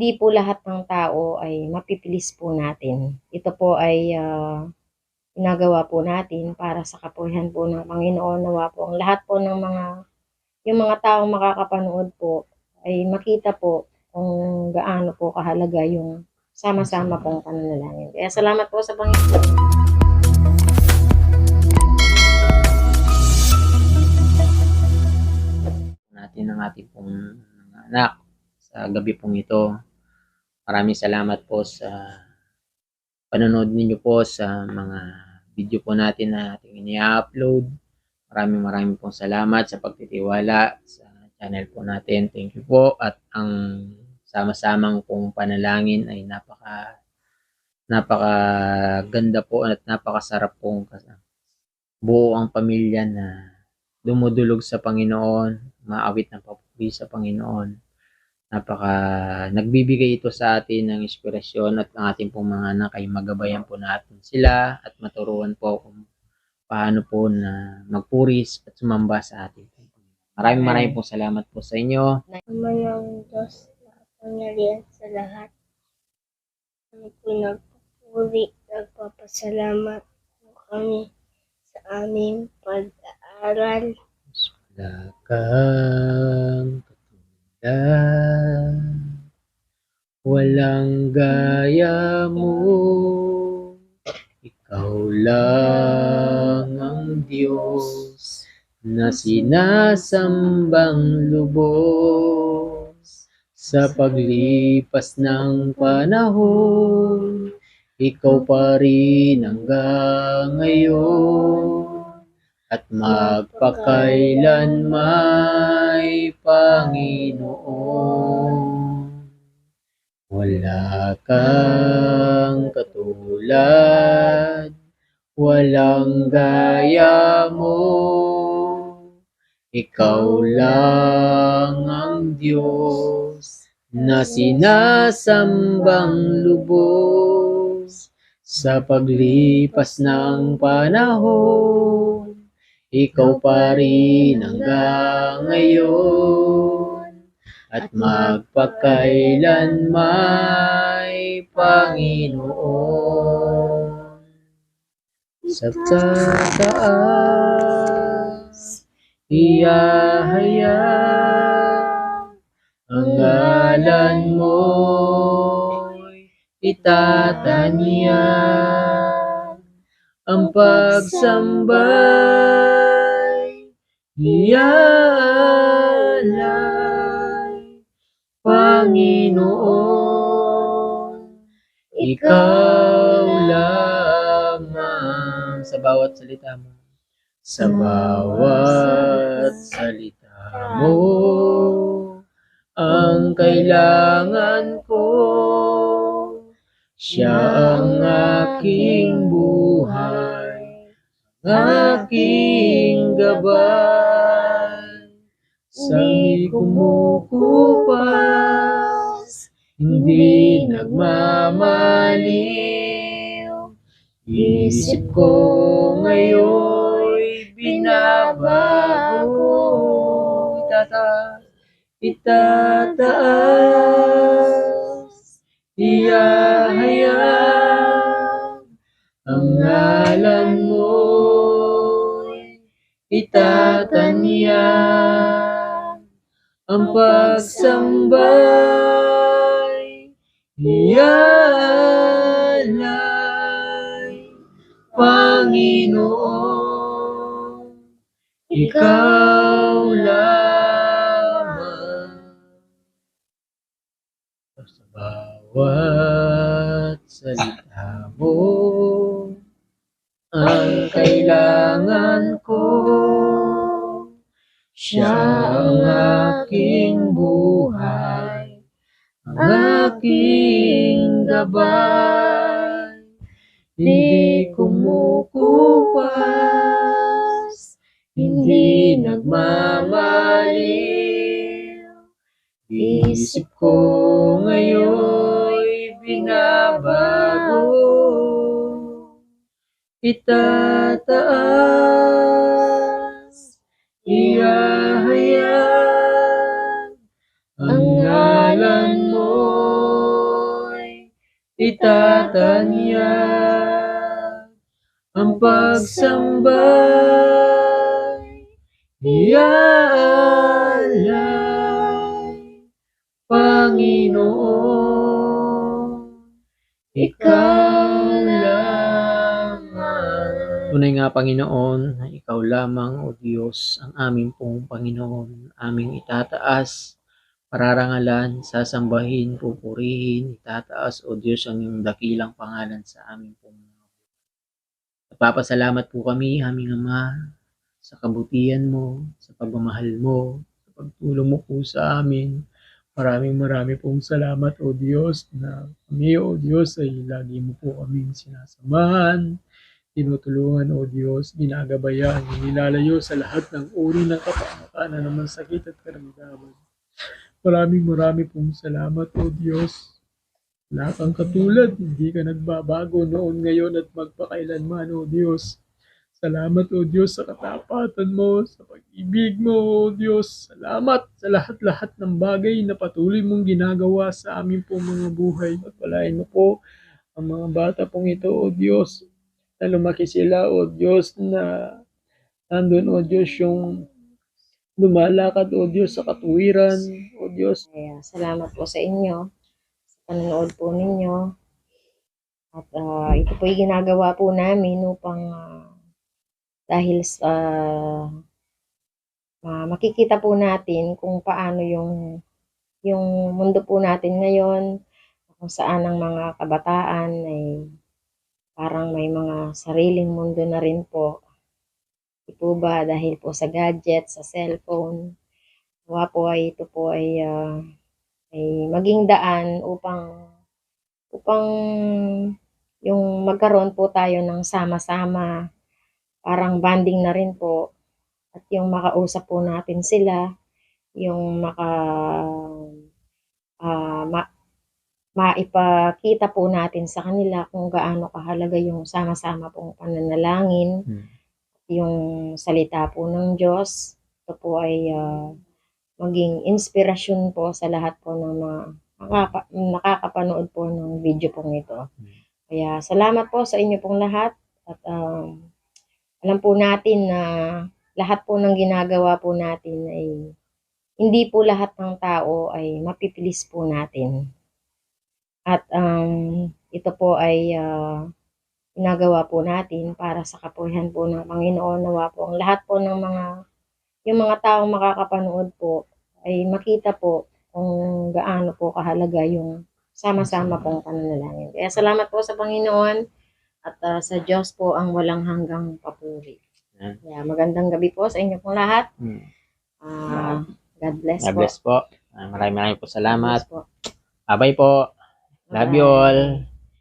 hindi po lahat ng tao ay mapipilis po natin. Ito po ay ah, ginagawa po natin para sa kapurihan po ng Panginoon. Nawa po ang lahat po ng mga, yung mga taong makakapanood po ay makita po kung gaano po kahalaga yung sama-sama pong pananalangin. Kaya salamat po sa Panginoon. natin ang ating pong anak sa gabi pong ito. Maraming salamat po sa panonood ninyo po sa mga video po natin na ating ini-upload. Maraming maraming pong salamat sa pagtitiwala sa channel po natin. Thank you po at ang sama-samang pong panalangin ay napaka napaka ganda po at napakasarap pong buo ang pamilya na dumudulog sa Panginoon, maawit ng papuri sa Panginoon. Napaka nagbibigay ito sa atin ng inspirasyon at ang ating pong mga anak ay magabayan po natin sila at maturuan po kung paano po na magpuris at sumamba sa ating Maraming maraming po salamat po sa inyo. Ama ng Diyos na kapangyarihan sa lahat. Kami po nagpupuri, nagpapasalamat po kami sa aming pag-aaral. Wala katulad, walang gaya mo, ikaw lang ang Diyos na sinasambang lubos sa paglipas ng panahon. Ikaw pa rin hanggang ngayon at magpakailan may Panginoon. Wala kang katulad, walang gaya mo. Ikaw lang ang Diyos na sinasambang lubos sa paglipas ng panahon. Ikaw pa rin hanggang ngayon at magpakailan may Panginoon. Sa taas, iyahayag ang ngalan mo'y itatanyag ang pagsambay iyalay Panginoon ikaw lamang. Sa bawat salita mo. Sa bawat salita mo. Ang kailangan ko siya ang aking buhay, aking gabay. Sa kumukupas, hindi nagmamaliw. Isip ko ngayon'y binabago. Itataas, itataas, iyahayag mo'y itatanyag ang pagsambay iyalay. Panginoon ikaw lamang. Sa bawat salita mo ang kailangan ko siya ang aking buhay ang aking gabay. Hindi kumukupas hindi nagmamaliw. Isip ko ngayon'y binabago. Itataas, iya Ang ngalan mo itatanyag ang pagsambay iaalay Panginoon Tunay nga Panginoon na ikaw lamang o Diyos ang aming pong Panginoon aming itataas pararangalan, sasambahin, pupurihin, itataas o Diyos ang iyong dakilang pangalan sa aming pong. Nagpapasalamat po kami, aming Ama, sa kabutihan mo, sa pagmamahal mo, sa pagtulong mo po sa amin. Maraming marami pong salamat o Diyos na kami o Diyos ay lagi mo po kaming sinasamahan, tinutulungan o Diyos, ginagabayan, nilalayo sa lahat ng uri ng kapamakan naman sakit at karamdaman. Maraming marami pong salamat o Diyos. Wala kang katulad, hindi ka nagbabago noon, ngayon at magpakailanman o Diyos. Salamat o Diyos sa katapatan mo, sa pag-ibig mo o Diyos. Salamat sa lahat-lahat ng bagay na patuloy mong ginagawa sa aming pong mga buhay. Pagpalain mo po ang mga bata pong ito o Diyos na lumaki sila o Diyos na nandun o Diyos yung lumalakad o Diyos sa katuwiran o Diyos Kaya salamat po sa inyo, sa panonood po ninyo. At ah, ito po yung ginagawa po namin upang ah, dahil sa ah, makikita po natin kung paano yung yung mundo po natin ngayon, kung saan ang mga kabataan ay parang may mga sariling mundo na rin po. Di po ba dahil po sa gadget, sa cellphone, Nawa po ay ito po ay, ah, ay maging daan upang upang yung magkaroon po tayo ng sama-sama, parang bonding na rin po. At yung makausap po natin sila, yung maka ah, ma, maipakita po natin sa kanila kung gaano kahalaga yung sama-sama pong pananalangin, Hmm. yung salita po ng Diyos. Ito po ay ah, maging inspirasyon po sa lahat po ng mga nakaka, nakakapanood po ng video pong ito. Kaya salamat po sa inyo pong lahat at um, alam po natin na lahat po ng ginagawa po natin ay hindi po lahat ng tao ay mapipilis po natin. At um, ito po ay ah, ginagawa po natin para sa kapulihan po ng Panginoon. Nawa po ang lahat po ng mga yung mga taong makakapanood po ay makita po kung gaano po kahalaga yung sama-sama pong pananalangin. Kaya salamat po sa Panginoon at ah, sa Diyos po ang walang hanggang papuri. Yan. Kaya magandang gabi po sa inyo pong lahat. Hmm. Ah, God bless God po. bless po. Ah, Maraming maraming po salamat. Bless po. Abay po. All.